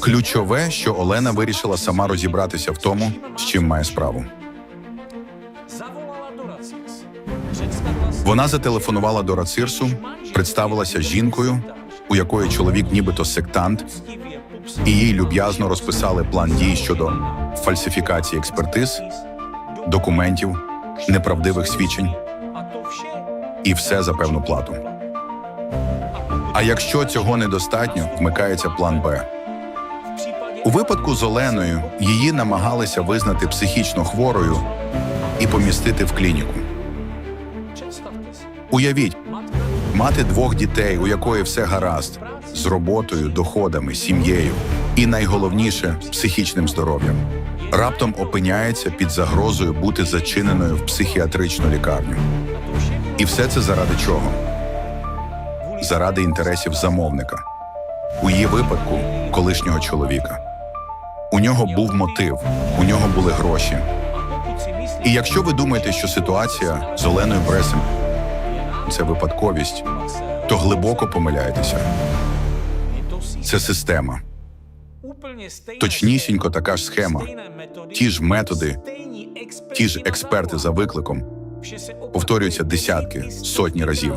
Ключове, що Олена вирішила сама розібратися в тому, з чим має справу. Вона зателефонувала до Рацирсу, представилася жінкою, у якої чоловік нібито сектант, і їй люб'язно розписали план дій щодо фальсифікації експертиз, документів, неправдивих свідчень і все за певну плату. А якщо цього недостатньо, вмикається план Б. У випадку з Оленою її намагалися визнати психічно хворою і помістити в клініку. Уявіть, мати двох дітей, у якої все гаразд, з роботою, доходами, сім'єю і найголовніше психічним здоров'ям. Раптом опиняється під загрозою бути зачиненою в психіатричну лікарню. І все це заради чого? Заради інтересів замовника. У її випадку колишнього чоловіка. У нього був мотив, у нього були гроші. І якщо ви думаєте, що ситуація з Оленою Бресем це випадковість, то глибоко помиляєтеся. Це система. Точнісінько така ж схема, ті ж методи, ті ж експерти за викликом повторюються десятки, сотні разів.